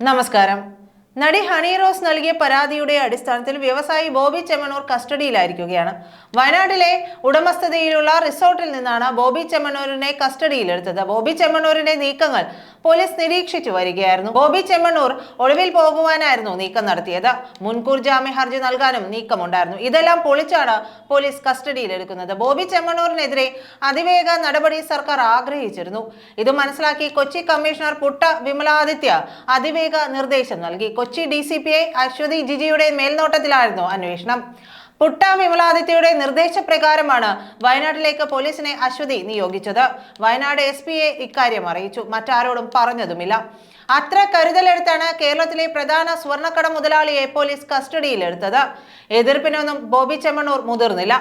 നമസ്കാരം. നടി ഹണി റോസ് നൽകിയ പരാതിയുടെ അടിസ്ഥാനത്തിൽ വ്യവസായി ബോബി ചെമ്മണൂർ കസ്റ്റഡിയിലായിരിക്കുകയാണ്. വയനാട്ടിലെ ഉടമസ്ഥതയിലുള്ള റിസോർട്ടിൽ നിന്നാണ് ബോബി ചെമ്മണൂരിനെ കസ്റ്റഡിയിലെടുത്തത്. ബോബി ചെമ്മണൂരിന്റെ നീക്കങ്ങൾ പോലീസ് നിരീക്ഷിച്ചു വരികയായിരുന്നു. ബോബി ചെമ്മണൂർ ഒളിവിൽ പോകുവാനായിരുന്നു നീക്കം നടത്തിയത്. മുൻകൂർ ജാമ്യ ഹർജി നൽകാനും നീക്കമുണ്ടായിരുന്നു. ഇതെല്ലാം പൊളിച്ചാണ് പോലീസ് കസ്റ്റഡിയിലെടുക്കുന്നത്. ബോബി ചെമ്മണൂരിനെതിരെ അതിവേഗ നടപടി സർക്കാർ ആഗ്രഹിച്ചിരുന്നു. ഇത് മനസ്സിലാക്കി കൊച്ചി കമ്മീഷണർ പുട്ട വിമലാദിത്യ അതിവേഗ നിർദ്ദേശം നൽകി. Kochi D C P I Aswathi ജിജിയുടെ മേൽനോട്ടത്തിലായിരുന്നു അന്വേഷണം. പുട്ട വിമലാദിത്യയുടെ നിർദ്ദേശപ്രകാരമാണ് വയനാട്ടിലേക്ക് പോലീസിനെ അശ്വതി നിയോഗിച്ചത്. വയനാട് എസ് പിയെ ഇക്കാര്യം അറിയിച്ചു. മറ്റാരോടും പറഞ്ഞതുമില്ല. അത്ര കരുതലെടുത്താണ് കേരളത്തിലെ പ്രധാന സ്വർണക്കട മുതലാളിയെ പോലീസ് കസ്റ്റഡിയിലെടുത്തത്. എതിർപ്പിനൊന്നും ബോബി ചെമ്മണ്ണൂർ മുതിർന്നില്ല.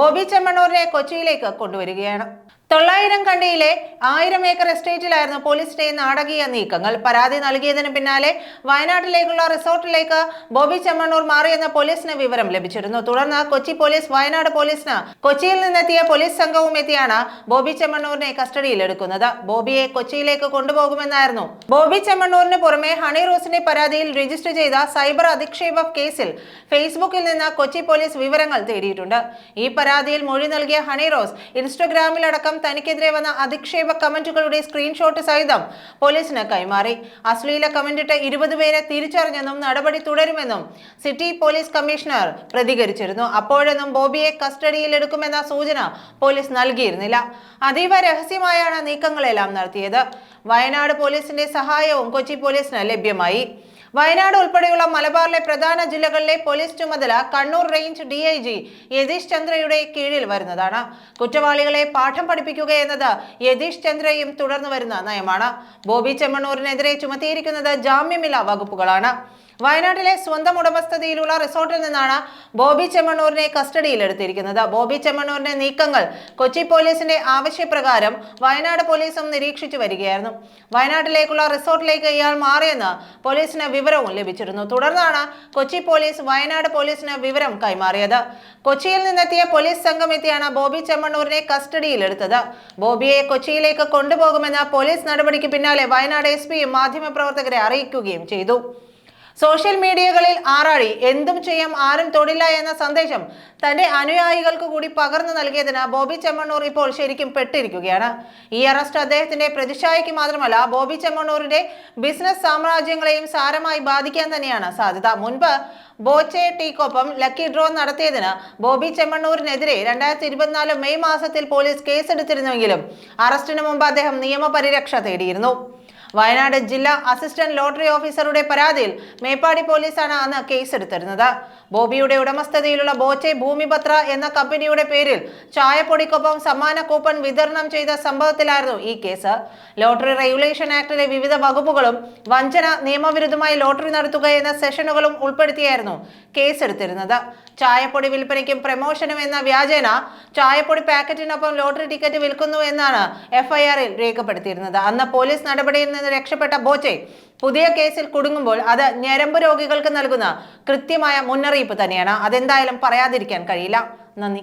ബോബി ചെമ്മണ്ണൂരിനെ കൊച്ചിയിലേക്ക് കൊണ്ടുവരികയാണ്. തൊള്ളായിരം കണ്ടിയിലെ ആയിരം ഏക്കർ എസ്റ്റേറ്റിലായിരുന്നു പോലീസിന്റെ നാടകീയ നീക്കങ്ങൾ. പരാതി നൽകിയതിന് പിന്നാലെ വയനാട്ടിലേക്കുള്ള റിസോർട്ടിലേക്ക് ബോബി ചെമ്മണ്ണൂർ മാറിയെന്ന പോലീസിന് വിവരം ലഭിച്ചിരുന്നു. തുടർന്ന് കൊച്ചി പോലീസ് വയനാട് പോലീസിന് കൊച്ചിയിൽ നിന്നെത്തിയ പോലീസ് സംഘവും എത്തിയാണ് ബോബി ചെമ്മണ്ണൂരിനെ കസ്റ്റഡിയിലെടുക്കുന്നത്. ബോബിയെ കൊച്ചിയിലേക്ക് കൊണ്ടുപോകുമെന്നായിരുന്നു. ബോബി ചെമ്മണ്ണൂരിന് പുറമെ ഹണി റോസിന്റെ പരാതിയിൽ രജിസ്റ്റർ ചെയ്ത സൈബർ അധിക്ഷേപ കേസിൽ ഫേസ്ബുക്കിൽ നിന്ന് കൊച്ചി പോലീസ് വിവരങ്ങൾ തേടിയിട്ടുണ്ട്. ഈ പരാതിയിൽ മൊഴി നൽകിയ ഹണി റോസ് ഇൻസ്റ്റഗ്രാമിലടക്കം തനിക്കെതിരെ വന്ന അധിക്ഷേപ കമന്റുകളുടെ സ്ക്രീൻഷോട്ട് സഹിതം പോലീസിന് കൈമാറി. അശ്ലീല കമന്റിട്ട് ഇരുപത് പേരെ തിരിച്ചറിഞ്ഞെന്നും നടപടി തുടരുമെന്നും സിറ്റി പോലീസ് കമ്മീഷണർ പ്രതികരിച്ചിരുന്നു. അപ്പോഴൊന്നും ബോബിയെ കസ്റ്റഡിയിലെടുക്കുമെന്ന സൂചന പോലീസ് നൽകിയിരുന്നില്ല. അതീവ രഹസ്യമായാണ് നീക്കങ്ങളെല്ലാം നടത്തിയത്. വയനാട് പോലീസിന്റെ സഹായവും കൊച്ചി പോലീസിന് ലഭ്യമായി. വയനാട് ഉൾപ്പെടെയുള്ള മലബാറിലെ പ്രധാന ജില്ലകളിലെ പോലീസ് ചുമതല Kannur range D I G Yathish ചന്ദ്രയുടെ കീഴിൽ വരുന്നതാണ്. കുറ്റവാളികളെ പാഠം പഠിപ്പിക്കുക എന്നത് യതീഷ് ചന്ദ്രയും തുടർന്നു വരുന്ന നയമാണ്. ബോബി ചെമ്മണ്ണൂരിനെതിരെ ചുമത്തിയിരിക്കുന്നത് ജാമ്യമില്ലാ വകുപ്പുകളാണ്. വയനാട്ടിലെ സ്വന്തം ഉടമസ്ഥതയിലുള്ള റിസോർട്ടിൽ നിന്നാണ് ബോബി ചെമ്മണ്ണൂരിനെ കസ്റ്റഡിയിലെടുത്തിരിക്കുന്നത്. ബോബി ചെമ്മണ്ണൂരിന്റെ നീക്കങ്ങൾ കൊച്ചി പോലീസിന്റെ ആവശ്യപ്രകാരം വയനാട് പോലീസും നിരീക്ഷിച്ചു വരികയായിരുന്നു. വയനാട്ടിലേക്കുള്ള റിസോർട്ടിലേക്ക് ഇയാൾ മാറിയെന്ന് പോലീസിന് വിവരവും ലഭിച്ചിരുന്നു. തുടർന്നാണ് കൊച്ചി പോലീസ് വയനാട് പോലീസിന് വിവരം കൈമാറിയത്. കൊച്ചിയിൽ നിന്നെത്തിയ പോലീസ് സംഘം എത്തിയാണ് ബോബി ചെമ്മണ്ണൂരിനെ കസ്റ്റഡിയിലെടുത്തത്. ബോബിയെ കൊച്ചിയിലേക്ക് കൊണ്ടുപോകുമെന്ന പോലീസ് നടപടിക്ക് പിന്നാലെ വയനാട് എസ് പിയും മാധ്യമപ്രവർത്തകരെ അറിയിക്കുകയും ചെയ്തു. സോഷ്യൽ മീഡിയകളിൽ ആറാഴി എന്തും ചെയ്യാം ആരും തൊടില്ല എന്ന സന്ദേശം തന്റെ അനുയായികൾക്ക് കൂടി പകർന്നു നൽകിയതിന് ബോബി ചെമ്മണ്ണൂർ ഇപ്പോൾ ശരിക്കും പെട്ടിരിക്കുകയാണ്. ഈ അറസ്റ്റ് അദ്ദേഹത്തിന്റെ പ്രതിച്ഛായയ്ക്ക് മാത്രമല്ല ബോബി ചെമ്മണ്ണൂരിന്റെ ബിസിനസ് സാമ്രാജ്യങ്ങളെയും സാരമായി ബാധിക്കാൻ തന്നെയാണ് സാധ്യത. മുൻപ് ബോച്ചെ ടീക്കൊപ്പം ലക്കി ഡ്രോ നടത്തിയതിന് ബോബി ചെമ്മണ്ണൂരിനെതിരെ രണ്ടായിരത്തി ഇരുപത്തിനാല് മെയ് മാസത്തിൽ പോലീസ് കേസെടുത്തിരുന്നുവെങ്കിലും അറസ്റ്റിന് മുമ്പ് അദ്ദേഹം നിയമപരിരക്ഷ തേടിയിരുന്നു. വയനാട് ജില്ലാ അസിസ്റ്റന്റ് ലോട്ടറി ഓഫീസറുടെ പരാതിയിൽ മേപ്പാടി പോലീസാണ് അന്ന് കേസെടുത്തിരുന്നത്. ബോബിയുടെ ഉടമസ്ഥതയിലുള്ള ബോച്ചെ ഭൂമിപത്ര എന്ന കമ്പനിയുടെ പേരിൽ ചായപ്പൊടിക്കൊപ്പം സമ്മാന കൂപ്പൺ വിതരണം ചെയ്ത സംഭവത്തിലായിരുന്നു ഈ കേസ്. ലോട്ടറി റെഗുലേഷൻ ആക്ടിലെ വിവിധ വകുപ്പുകളും വഞ്ചന നിയമവിരുദ്ധമായി ലോട്ടറി നടത്തുക എന്ന സെഷനുകളും ഉൾപ്പെടുത്തിയായിരുന്നു കേസെടുത്തിരുന്നത്. ചായപ്പൊടി വിൽപ്പനയ്ക്കും പ്രമോഷനും എന്ന വ്യാജേന ചായപ്പൊടി പാക്കറ്റിനൊപ്പം ലോട്ടറി ടിക്കറ്റ് വിൽക്കുന്നു എന്നാണ് എഫ്ഐആറിൽ രേഖപ്പെടുത്തിയിരുന്നത്. അന്ന് പോലീസ് നടപടിയിൽ നിന്ന് രക്ഷപ്പെട്ട ബോച്ചെ പുതിയ കേസിൽ കുടുങ്ങുമ്പോൾ അത് ഞരമ്പ് രോഗികൾക്ക് നൽകുന്ന കൃത്യമായ മുന്നറിയിപ്പ് തന്നെയാണ്. അതെന്തായാലും പറയാതിരിക്കാൻ കഴിയില്ല. നന്ദി.